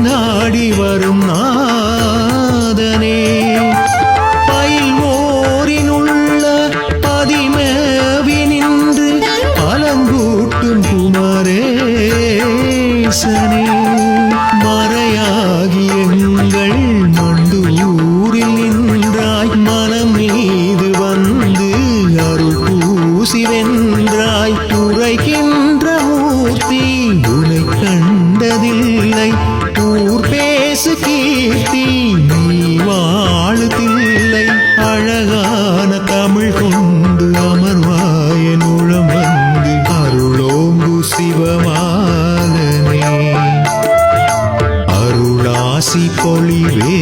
நாடி வரும் நாதனே. பயில் ஓரினுள்ள பதிமேவி நின்று பலங்கூட்டும் குமரேசனே. மறையாகி எங்கள் மண்டூரில் நின்றாய் மனம் மீது வந்து அருள் பூசி வென்றாய் இயேசு கீர்த்தி நீ வாழுதில்லை. அழகான தமிழ் கொண்டு அமர்வாய நுழம் வந்து அருளோங்கு சிவமாலனே அருளாசி பொழிவே